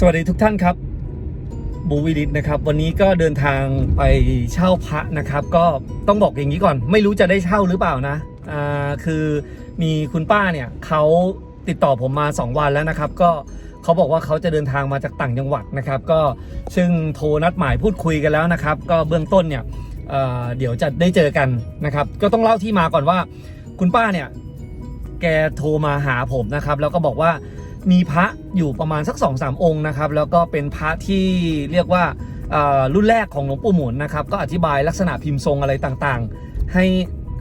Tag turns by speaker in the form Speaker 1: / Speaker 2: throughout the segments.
Speaker 1: สวัสดีทุกท่านครับบูวิลิตนะครับวันนี้ก็เดินทางไปเช่าพระนะครับ ก็ต้องบอกอย่างนี้ก่อน ไม่รู้จะได้เช่าหรือเปล่านะอ่าคือมีคุณป้าเนี่ยเขาติดต่อผมมา 2 วันแล้วนะครับ ก็เขาบอกว่าเขาจะเดินทางมาจากต่างจังหวัดนะครับ ก็ซึ่งโทรนัดหมายพูดคุยกันแล้วนะครับ ก็เบื้องต้นเนี่ยเอ่อเดี๋ยวจะได้เจอกันนะครับ ก็ต้องเล่าที่มาก่อนว่า คุณป้าเนี่ยแกโทรมาหาผมนะครับ แล้วก็บอกว่า มีพระอยู่ประมาณสัก2อสามองค์นะครับ แล้วก็เป็นพระที่เรียกว่ารุ่นแรกของหลวงปู่หมุนนะครับ ก็อธิบายลักษณะพิมพ์ทรงอะไรต่างๆ ให้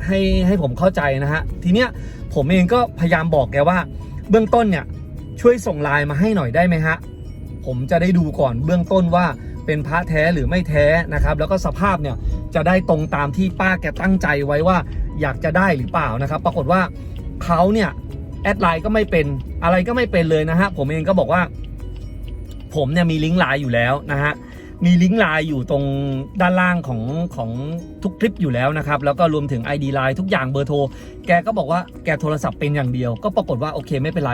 Speaker 1: ให้ให้ผมเข้าใจนะฮะ ทีเนี้ยผมเองก็พยายามบอกแกว่า เบื้องต้นเนี่ยช่วยส่งไลน์มาให้หน่อยได้ไหมฮะ ผมจะได้ดูก่อนเบื้องต้นว่าเป็นพระแท้หรือไม่แท้นะครับ แล้วก็สภาพเนี่ยจะได้ตรงตามที่ป้าแกตั้งใจไว้ว่าอยากจะได้หรือเปล่านะครับ ปรากฏว่าเขาเนี่ย แอดไลน์ก็ไม่เป็นอะไรก็ไม่เป็นเลยนะฮะผมเองก็บอกว่า ผมเนี่ยมีลิงก์ไลน์อยู่แล้วนะฮะมีลิงก์ไลน์อยู่ตรงด้านล่างของของทุกคลิปอยู่แล้วนะครับแล้วก็รวมถึง ID ไลน์ทุกอย่างเบอร์โทร แกก็บอกว่าแกโทรศัพท์เป็นอย่างเดียว ก็ปรากฏว่าโอเคไม่เป็นไร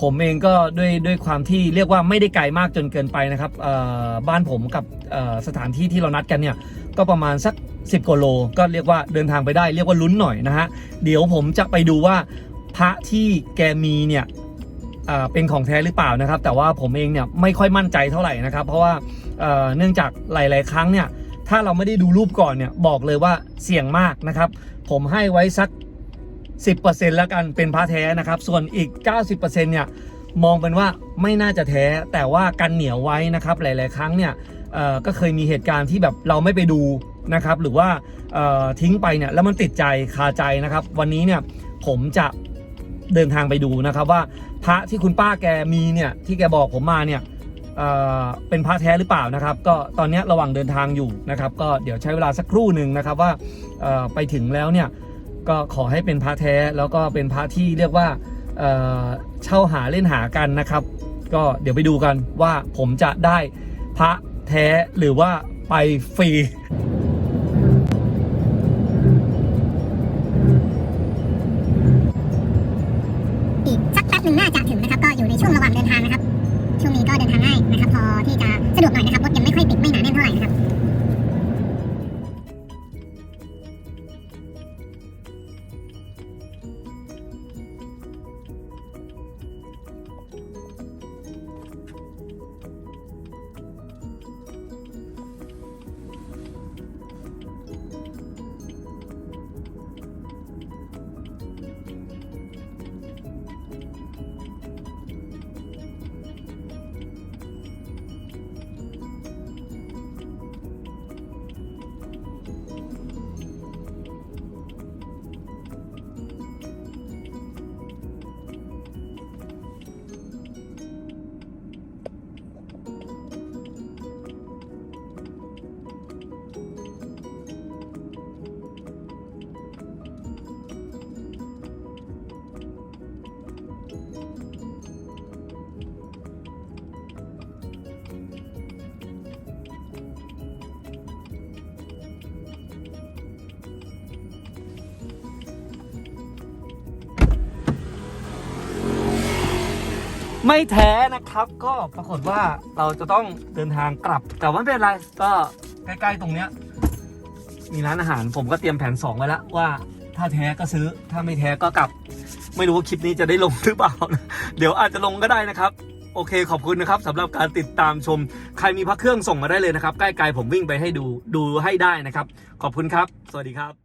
Speaker 1: ผมเองก็ด้วยด้วยความที่เรียกว่าไม่ได้ไกลมากจนเกินไปนะครับเอ่อบ้านผมกับสถานที่ที่เรานัดกันเนี่ยก็ประมาณสัก 10กิโลก็เรียกว่าเดินทางไปได้เรียกว่าลุ้นหน่อยนะฮะเดี๋ยวผมจะไปดูว่า พระที่แกมีเนี่ยเป็นของแท้หรือเปล่านะครับ แต่ว่าผมเองเนี่ยไม่ค่อยมั่นใจเท่าไหร่นะครับ เพราะว่าเเนื่องจากหลาย ๆ ครั้งเนี่ยถ้าเราไม่ได้ดูรูปก่อนเนี่ยบอกเลยว่าเสี่ยงมากนะครับ ผมให้ไว้สัก 10%แล้วกันเป็นพระแท้นะครับ ส่วนอีก 90%เนี่ยมองเป็นว่าไม่น่าจะแท้แต่ว่ากันเหนียวไว้นะครับ หลาย ๆ ครั้งเนี่ยก็เคยมีเหตุการณ์ที่แบบเราไม่ไปดูนะครับ หรือว่าทิ้งไปเนี่ยแล้วมันติดใจคาใจนะครับ วันนี้เนี่ยผมจะ เดินทางไปดูนะครับว่าพระที่คุณป้าแกมีเนี่ยที่แกบอกผมมาเนี่ยเเป็นพระแท้หรือเปล่านะครับ ก็ตอนนี้ระหว่างเดินทางอยู่นะครับ ก็เดี๋ยวใช้เวลาสักครู่หนึ่งนะครับว่าไปถึงแล้วเนี่ยก็ขอให้เป็นพระแท้แล้วก็เป็นพระที่เรียกว่าเเช่าหาเล่นหากันนะครับ ก็เดี๋ยวไปดูกันว่าผมจะได้พระแท้หรือว่าไปฟรี
Speaker 2: กสักแป๊บหนึ่งน่าจะถึงนะครับก็อยู่ในช่วงระหว่างเดินทางนะครับช่วงนี้ก็เดินทางง่ายนะครับพอที่จะสะดวกหน่อยนะครับรถยังไม่ค่อยติดไม่หนาแน่นเท่าไหร่นะครับ
Speaker 1: ไม่แท้นะครับ ก็ปรากฏว่าเราจะต้องเดินทางกลับ แต่ว่าไม่เป็นไร ก็ใกล้ๆตรงเนี้ย มีร้านอาหารผมก็เตรียมแผน2ไว้แล้วว่าถ้าแท้ก็ซื้อ ถ้าไม่แท้ก็กลับ ไม่รู้ว่าคลิปนี้จะได้ลงหรือเปล่า เดี๋ยวอาจจะลงก็ได้นะครับโอเคขอบคุณนะครับสำหรับการติดตามชม ใครมีพระเครื่องส่งมาได้เลยนะครับ ใกล้ๆผมวิ่งไปให้ดูดูให้ได้นะครับ ขอบคุณครับ สวัสดีครับ